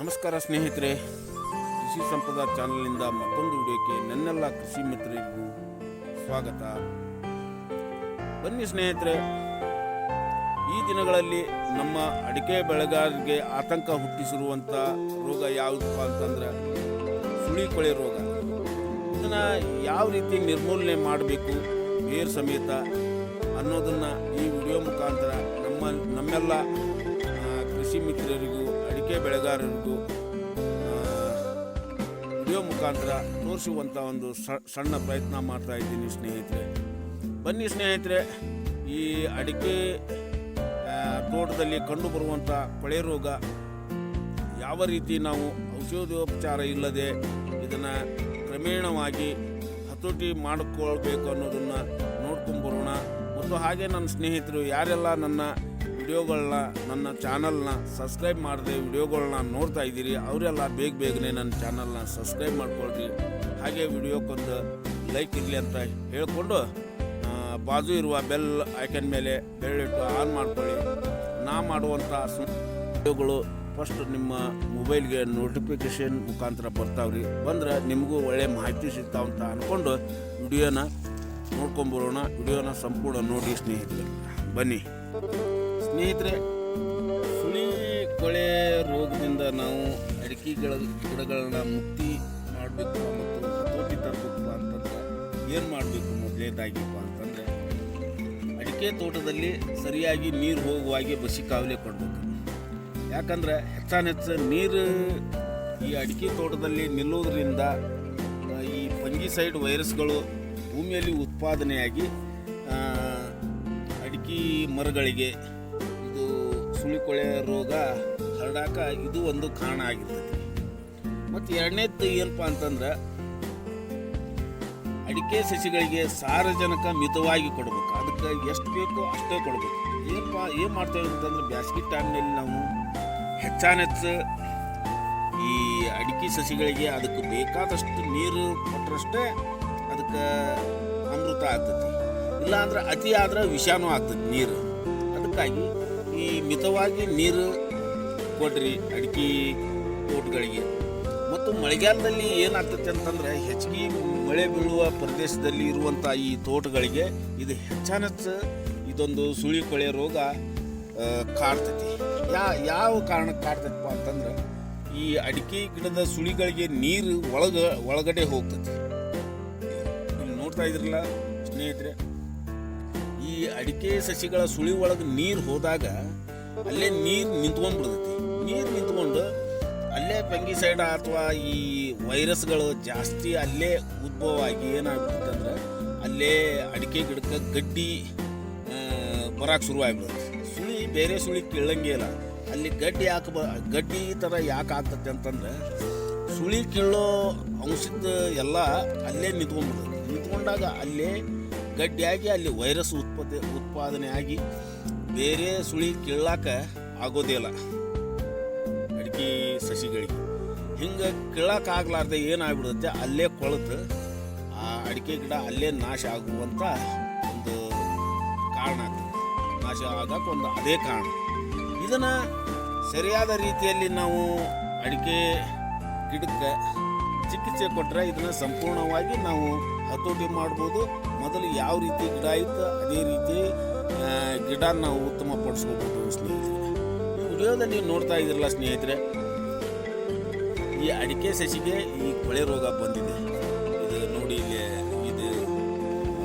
ನಮಸ್ಕಾರ ಸ್ನೇಹಿತರೆ, ಕೃಷಿ ಸಂಪದ ಚಾನಲ್ನಿಂದ ಮತ್ತೊಂದು ವಿಡಿಯೋಕ್ಕೆ ನನ್ನೆಲ್ಲ ಕೃಷಿ ಮಿತ್ರರಿಗೂ ಸ್ವಾಗತ. ಬನ್ನಿ ಸ್ನೇಹಿತರೆ, ಈ ದಿನಗಳಲ್ಲಿ ನಮ್ಮ ಅಡಿಕೆ ಬೆಳೆಗಾರರಿಗೆ ಆತಂಕ ಹುಟ್ಟಿಸಿರುವಂಥ ರೋಗ ಯಾವುದಪ್ಪ ಅಂತಂದ್ರೆ ಸುಳಿ ಕೊಳೆ ರೋಗ. ಇದನ್ನು ಯಾವ ರೀತಿ ನಿರ್ಮೂಲನೆ ಮಾಡಬೇಕು ಬೇರು ಸಮೇತ ಅನ್ನೋದನ್ನು ಈ ವಿಡಿಯೋ ಮುಖಾಂತರ ನಮ್ಮ ನಮ್ಮೆಲ್ಲ ಕೃಷಿ ಮಿತ್ರರಿಗೂ ಅಡಿಕೆ ಬೆಳೆಗಾರರಿಗೂ ವಿಡಿಯೋ ಮುಖಾಂತರ ತೋರಿಸುವಂಥ ಒಂದು ಸಣ್ಣ ಪ್ರಯತ್ನ ಮಾಡ್ತಾ ಇದ್ದೀನಿ ಸ್ನೇಹಿತರೆ. ಬನ್ನಿ ಸ್ನೇಹಿತರೆ, ಈ ಅಡಿಕೆ ತೋಟದಲ್ಲಿ ಕಂಡುಬರುವಂಥ ಕೊಳೆ ರೋಗ ಯಾವ ರೀತಿ ನಾವು ಔಷಧೋಪಚಾರ ಇಲ್ಲದೆ ಇದನ್ನು ಕ್ರಮೇಣವಾಗಿ ಹತೋಟಿ ಮಾಡಿಕೊಳ್ಬೇಕು ಅನ್ನೋದನ್ನು ನೋಡ್ಕೊಂಬರೋಣ ಮತ್ತು ಹಾಗೆ ನನ್ನ ಸ್ನೇಹಿತರು ಯಾರೆಲ್ಲ ನನ್ನ ವಿಡಿಯೋಗಳನ್ನ ನನ್ನ ಚಾನಲ್ನ ಸಬ್ಸ್ಕ್ರೈಬ್ ಮಾಡದೆ ವಿಡಿಯೋಗಳನ್ನ ನೋಡ್ತಾ ಇದ್ದೀರಿ, ಅವರೆಲ್ಲ ಬೇಗ ಬೇಗನೆ ನನ್ನ ಚಾನಲ್ನ ಸಬ್ಸ್ಕ್ರೈಬ್ ಮಾಡ್ಕೊಳ್ರಿ. ಹಾಗೆ ವಿಡಿಯೋಕ್ಕೊಂದು ಲೈಕ್ ಇರಲಿ ಅಂತ ಹೇಳಿಕೊಂಡು ಬಾಜು ಇರುವ ಬೆಲ್ ಐಕನ್ ಮೇಲೆ ಬೆರಳಿಟ್ಟು ಆನ್ ಮಾಡ್ಕೊಳ್ಳಿ. ನಾ ಮಾಡುವಂಥ ವಿಡಿಯೋಗಳು ಫಸ್ಟ್ ನಿಮ್ಮ ಮೊಬೈಲ್ಗೆ ನೋಟಿಫಿಕೇಶನ್ ಮುಖಾಂತರ ಬರ್ತಾವ್ರಿ. ಬಂದ್ರೆ ನಿಮಗೂ ಒಳ್ಳೆ ಮಾಹಿತಿ ಸಿಗ್ತಾವಂತ ಅಂದ್ಕೊಂಡು ವಿಡಿಯೋನ ನೋಡ್ಕೊಂಬರೋಣ. ವಿಡಿಯೋನ ಸಂಪೂರ್ಣ ನೋಡಿ ಸ್ನೇಹಿತರೆ, ಬನ್ನಿ. ಸ್ನೇಹಿತರೆ ಸುಳಿ ಕೊಳೆ ರೋಗದಿಂದ ನಾವು ಅಡಿಕೆ ಗಿಡಗಳನ್ನ ಮುಕ್ತಿ ಮಾಡಬೇಕು ಮತ್ತು ಹತೋಟಿ ತರಬೇಕು ಅಂತಂದ್ರೆ, ಏನು ಮಾಡಬೇಕು ಮೊದಲೇದಾಗಿಪ್ಪ ಅಂತಂದರೆ, ಅಡಿಕೆ ತೋಟದಲ್ಲಿ ಸರಿಯಾಗಿ ನೀರು ಹೋಗುವ ಹಾಗೆ ಬಸಿ ಕಾವಲೆ ಕೊಡಬೇಕು. ಯಾಕಂದ್ರೆ ಹೆಚ್ಚಾನೆಚ್ಚು ನೀರು ಈ ಅಡಿಕೆ ತೋಟದಲ್ಲಿ ನಿಲ್ಲೋದ್ರಿಂದ ಈ ಫಂಗಿಸೈಡ್ ವೈರಸ್ಗಳು ಭೂಮಿಯಲ್ಲಿ ಉತ್ಪಾದನೆಯಾಗಿ ಅಡಿಕೆ ಮರಗಳಿಗೆ ಸುಳಿಕೊಳೆ ರೋಗ ಹರಡಾಕ ಇದು ಒಂದು ಕಾರಣ ಆಗಿರ್ತೈತಿ. ಮತ್ತು ಎರಡನೇದ್ದು ಏನಪ್ಪ ಅಂತಂದ್ರೆ ಅಡಿಕೆ ಸಸಿಗಳಿಗೆ ಸಾರಜನಕ ಮಿತವಾಗಿ ಕೊಡಬೇಕು. ಅದಕ್ಕೆ ಎಷ್ಟು ಬೇಕೋ ಅಷ್ಟೇ ಕೊಡಬೇಕು. ಏನಪ್ಪ, ಏನು ಮಾಡ್ತೇವೆ ಅಂತಂದ್ರೆ ಬ್ಯಾಸ್ಗೆ ಟೈಮ್ನಲ್ಲಿ ನಾವು ಹೆಚ್ಚಾನೆಚ್ಚು ಈ ಅಡಿಕೆ ಸಸಿಗಳಿಗೆ ಅದಕ್ಕೆ ಬೇಕಾದಷ್ಟು ನೀರು ಕೊಟ್ಟರಷ್ಟೇ ಅದಕ್ಕೆ ಅಮೃತ ಆಗ್ತೈತಿ. ಇಲ್ಲಾಂದ್ರೆ ಅತಿ ಆದ್ರೆ ವಿಷಾನು ಆಗ್ತೈತಿ ನೀರು. ಅದಕ್ಕಾಗಿ ಈ ಮಿತವಾಗಿ ನೀರು ಕೊಡ್ರಿ ಅಡಿಕೆ ತೋಟಗಳಿಗೆ. ಮತ್ತು ಮಳೆಗಾಲದಲ್ಲಿ ಏನಾಗ್ತೈತೆ ಅಂತಂದ್ರೆ ಹೆಚ್ಚಿಗೆ ಮಳೆ ಬೀಳುವ ಪ್ರದೇಶದಲ್ಲಿ ಇರುವಂಥ ಈ ತೋಟಗಳಿಗೆ ಇದು ಹೆಚ್ಚಾನ ಇದೊಂದು ಸುಳಿ ಕೊಳೆ ರೋಗ ಕಾಡ್ತೈತಿ ಯಾ, ಯಾವ ಕಾರಣಕ್ಕೆ ಕಾಡ್ತೈತಪ್ಪ ಅಂತಂದ್ರೆ ಈ ಅಡಿಕೆ ಗಿಡದ ಸುಳಿಗಳಿಗೆ ನೀರು ಒಳಗ, ಒಳಗಡೆ ಹೋಗ್ತೈತಿ. ನೋಡ್ತಾ ಇದ್ರಲ್ಲ ಸ್ನೇಹಿತರೆ ಈ ಅಡಿಕೆ ಸಸಿಗಳ ಸುಳಿ ಒಳಗೆ ನೀರು ಹೋದಾಗ ಅಲ್ಲೇ ನೀರು ನಿಂತ್ಕೊಂಡ್ಬಿಡ್ತೈತಿ ನೀರು ನಿಂತ್ಕೊಂಡು ಅಲ್ಲೇ ಫಂಗಿಸೈಡ್ ಅಥವಾ ಈ ವೈರಸ್ಗಳು ಜಾಸ್ತಿ ಅಲ್ಲೇ ಉದ್ಭವ ಆಗಿ ಏನಾಗ್ಬಿಡ್ತಂದ್ರೆ ಅಲ್ಲೇ ಅಡಿಕೆ ಗಿಡಕ್ಕೆ ಗಡ್ಡಿ ಬರೋಕ್ಕೆ ಶುರು ಆಗ್ಬಿಡುತ್ತೆ. ಸುಳಿ ಬೇರೆ ಸುಳಿ ಕೀಳಂಗೇ ಇಲ್ಲ. ಅಲ್ಲಿ ಗಡ್ಡಿ ಯಾಕೆ ಬ, ಗಡ್ಡಿ ಥರ ಯಾಕೆ ಆಗ್ತದೆ ಅಂತಂದ್ರೆ ಸುಳಿ ಕೀಳೋ ಅಂಶದ ಎಲ್ಲ ಅಲ್ಲೇ ನಿಂತ್ಕೊಂಡ್ಬಿಡುತ್ತೆ. ನಿಂತ್ಕೊಂಡಾಗ ಅಲ್ಲೇ ಗಡ್ಡಿಯಾಗಿ ಅಲ್ಲಿ ವೈರಸ್ ಉತ್ಪತ್ತಿ ಉತ್ಪಾದನೆ ಆಗಿ ಬೇರೆ ಸುಳಿ ಕೀಳಾಕ ಆಗೋದೇ ಇಲ್ಲ ಅಡಿಕೆ ಸಸಿಗಳಿಗೆ. ಹಿಂಗೆ ಕೀಳಾಕ ಆಗ್ಲಾರ್ದೆ ಏನಾಗ್ಬಿಡುತ್ತೆ, ಅಲ್ಲೇ ಕೊಳೆತು, ಆ ಅಡಿಕೆ ಗಿಡ ಅಲ್ಲೇ ನಾಶ ಆಗುವಂಥ ಒಂದು ಕಾರಣ ಆಗ್ತದೆ. ನಾಶ ಆಗಕ್ಕೆ ಒಂದು ಅದೇ ಕಾರಣ. ಇದನ್ನು ಸರಿಯಾದ ರೀತಿಯಲ್ಲಿ ನಾವು ಅಡಿಕೆ ಗಿಡಕ್ಕೆ ಚಿಕಿತ್ಸೆ ಕೊಟ್ಟರೆ ಇದನ್ನು ಸಂಪೂರ್ಣವಾಗಿ ನಾವು ಹತೋಟಿ ಮಾಡ್ಬೋದು. ಮೊದಲು ಯಾವ ರೀತಿ ಗಿಡ ಇತ್ತು, ಅದೇ ರೀತಿ ಗಿಡ ನಾವು ಉತ್ತಮಪಡಿಸ್ಕೋಬೋದು ಸ್ನೇಹಿತರೆ. ವಿಡಿಯೋದಲ್ಲಿ ನೀವು ನೋಡ್ತಾ ಇದ್ರಲ್ಲ ಸ್ನೇಹಿತರೆ, ಈ ಅಡಿಕೆ ಸಸಿಗೆ ಈ ಕೊಳೆ ರೋಗ ಬಂದಿದೆ. ಇದು ನೋಡಿ ಇಲ್ಲಿ, ಇದು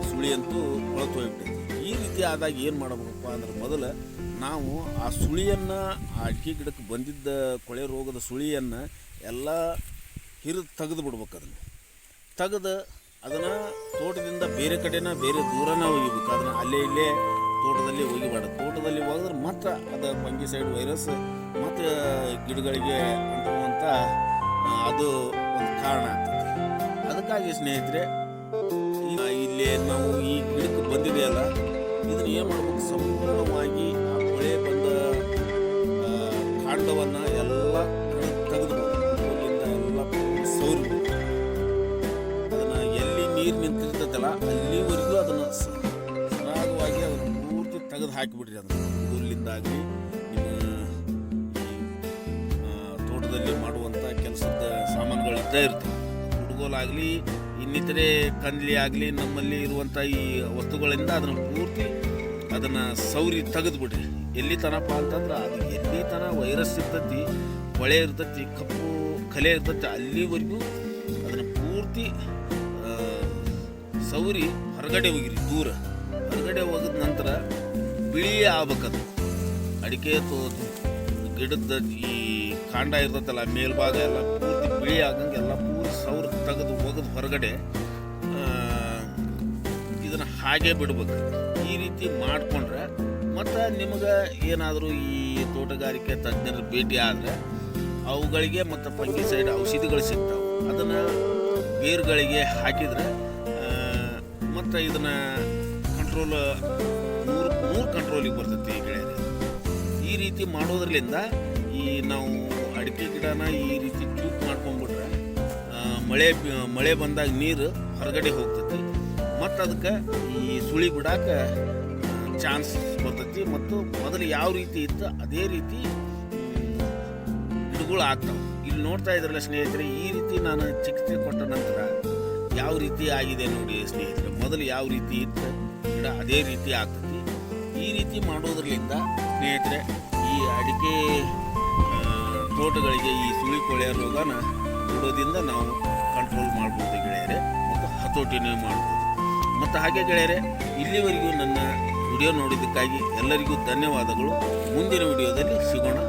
ಸುಳಿ ಅಂತೂ ಕೊಳತು ಹೋಗ್ಬಿಟ್ಟಿದೆ. ಈ ರೀತಿ ಆದಾಗ ಏನು ಮಾಡಬೇಕಪ್ಪ ಅಂದ್ರೆ ಮೊದಲು ನಾವು ಆ ಸುಳಿಯನ್ನು, ಆ ಅಡಿಕೆ ಗಿಡಕ್ಕೆ ಬಂದಿದ್ದ ಕೊಳೆ ರೋಗದ ಸುಳಿಯನ್ನು ಎಲ್ಲ ಹಿರಿದು ತೆಗೆದು ಬಿಡ್ಬೇಕು ಅದನ್ನು. ತೆಗೆದು ಅದನ್ನು ತೋಟದಿಂದ ಬೇರೆ ಕಡೆನ ಬೇರೆ ದೂರನ ಒಗಿಬೇಕು. ಅದನ್ನು ಅಲ್ಲೇ ಇಲ್ಲೇ ತೋಟದಲ್ಲಿ ಒಯ್ಯಬಾರ್ದು ತೋಟದಲ್ಲಿ ಒಗೆದ್ರೆ ಮಾತ್ರ ಅದು ಫಂಗಿಸೈಡ್ ವೈರಸ್ ಮತ್ತು ಗಿಡಗಳಿಗೆ ಅಂಟುವಂಥ ಅದು ಒಂದು ಕಾರಣ ಆಗ್ತದೆ. ಅದಕ್ಕಾಗಿ ಸ್ನೇಹಿತರೆ ಇಲ್ಲೇ ನಾವು ಈ ಗಿಡಕ್ಕೆ ಬಂದಿದೆಯಲ್ಲ ಇದನ್ನ ಏನು ಮಾಡಬೇಕು? ಸಂಪೂರ್ಣವಾಗಿ ಆ ಮಳೆ ಬಂದ ಕಾಂಡವನ್ನು ಎಲ್ಲ ನೀರು ನಿಂತಿರ್ತೈತಲ್ಲ ಅಲ್ಲಿವರೆಗೂ ಅದನ್ನು ಸರಾಗವಾಗಿ ಅದನ್ನು ಪೂರ್ತಿ ತೆಗೆದು ಹಾಕಿಬಿಡ್ರಿ ಅದನ್ನು. ಹುಲ್ಲಿಂದಾಗಲಿ ನಿಮ್ಮ ತೋಟದಲ್ಲಿ ಮಾಡುವಂಥ ಕೆಲಸದ ಸಾಮಾನುಗಳು ಇದ್ದೇ ಇರ್ತವೆ. ಹುಡುಗೋಲಾಗಲಿ ಇನ್ನಿತರೆ ಕಂದ್ಲಿ ಆಗಲಿ, ನಮ್ಮಲ್ಲಿ ಇರುವಂಥ ಈ ವಸ್ತುಗಳಿಂದ ಅದನ್ನು ಪೂರ್ತಿ ಅದನ್ನು ಸೌರಿ ತೆಗೆದುಬಿಡ್ರಿ. ಎಲ್ಲಿ ತನಪ್ಪ ಅಂತಂದ್ರೆ ಅದು ಎಲ್ಲಿ ತನ ವೈರಸ್ ಇರ್ತೈತಿ ಕೊಳೆ ಇರ್ತೈತಿ, ಕಪ್ಪು ಕಲೆ ಇರ್ತೈತಿ, ಅಲ್ಲಿವರೆಗೂ ಅದನ್ನು ಪೂರ್ತಿ ಸೌರಿ ಹೊರಗಡೆ ಹೋಗಿರಿ, ದೂರ. ಹೊರಗಡೆ ಹೋಗಿದ ನಂತರ ಬಿಳಿ ಆಗ್ಬೇಕದು. ಅಡಿಕೆ ತೋದು, ಗಿಡದ ಈ ಕಾಂಡ ಇರ್ತೈತಲ್ಲ, ಮೇಲ್ಭಾಗ ಎಲ್ಲ ಪೂರ್ತಿ ಬಿಳಿ ಆಗಂಗೆ ಎಲ್ಲ ಪೂರ್ತಿ ಸೌರ ತೆಗೆದು ಒಗೆದು ಹೊರಗಡೆ ಇದನ್ನು ಹಾಗೆ ಬಿಡ್ಬೇಕು. ಈ ರೀತಿ ಮಾಡಿಕೊಂಡ್ರೆ ಮತ್ತು ನಿಮಗೆ ಏನಾದರೂ ಈ ತೋಟಗಾರಿಕೆ ತಜ್ಞರ ಭೇಟಿ ಆದರೆ ಅವುಗಳಿಗೆ ಮತ್ತು ಸೈಡ್ ಔಷಧಿಗಳು ಸಿಗ್ತಾವೆ. ಅದನ್ನು ಬೇರುಗಳಿಗೆ ಹಾಕಿದರೆ ಮತ್ತು ಇದನ್ನು ಕಂಟ್ರೋಲ್ ನೂರು ನೂರು ಕಂಟ್ರೋಲಿಗೆ ಬರ್ತೈತಿ ಗೆಳೆಯರೆ. ಈ ರೀತಿ ಮಾಡೋದ್ರಲ್ಲಿಂದ ಈ ನಾವು ಅಡಿಕೆ ಗಿಡನ ಈ ರೀತಿ ಚೂಪ್ ಮಾಡ್ಕೊಂಡ್ಬಿಟ್ರೆ ಮಳೆ ಮಳೆ ಬಂದಾಗ ನೀರು ಹೊರಗಡೆ ಹೋಗ್ತೈತಿ. ಮತ್ತು ಅದಕ್ಕೆ ಈ ಸುಳಿ ಬಿಡಾಕ ಚಾನ್ಸ್ ಬರ್ತೈತಿ. ಮತ್ತು ಮೊದಲು ಯಾವ ರೀತಿ ಇತ್ತು ಅದೇ ರೀತಿ ಗಿಡಗಳು ಆಗ್ತಾವೆ. ಇಲ್ಲಿ ನೋಡ್ತಾ ಇದ್ರಲ್ಲ ಸ್ನೇಹಿತರೆ, ಈ ರೀತಿ ನಾನು ಚಿಕಿತ್ಸೆ ಕೊಟ್ಟ ನಂತರ ಯಾವ ರೀತಿ ಆಗಿದೆ ನೋಡಿ ಸ್ನೇಹಿತರೆ, ಮೊದಲು ಯಾವ ರೀತಿ ಇತ್ತು ಗಿಡ ಅದೇ ರೀತಿ ಆಗ್ತೈತಿ ಈ ರೀತಿ ಮಾಡೋದ್ರಲ್ಲಿಂದ ಸ್ನೇಹಿತರೆ, ಈ ಅಡಿಕೆ ತೋಟಗಳಿಗೆ ಈ ಸುಳಿ ಕೊಳೆಯ ರೋಗನ ಬಿಡೋದ್ರಿಂದ ನಾವು ಕಂಟ್ರೋಲ್ ಮಾಡ್ಬೋದು ಗೆಳೆಯರೆ, ಮತ್ತು ಹತೋಟಿನೇ ಮಾಡ್ಬೋದು. ಮತ್ತು ಹಾಗೆ ಗೆಳೆಯರೆ, ಇಲ್ಲಿವರೆಗೂ ನನ್ನ ವಿಡಿಯೋ ನೋಡಿದ್ದಕ್ಕಾಗಿ ಎಲ್ಲರಿಗೂ ಧನ್ಯವಾದಗಳು. ಮುಂದಿನ ವಿಡಿಯೋದಲ್ಲಿ ಸಿಗೋಣ.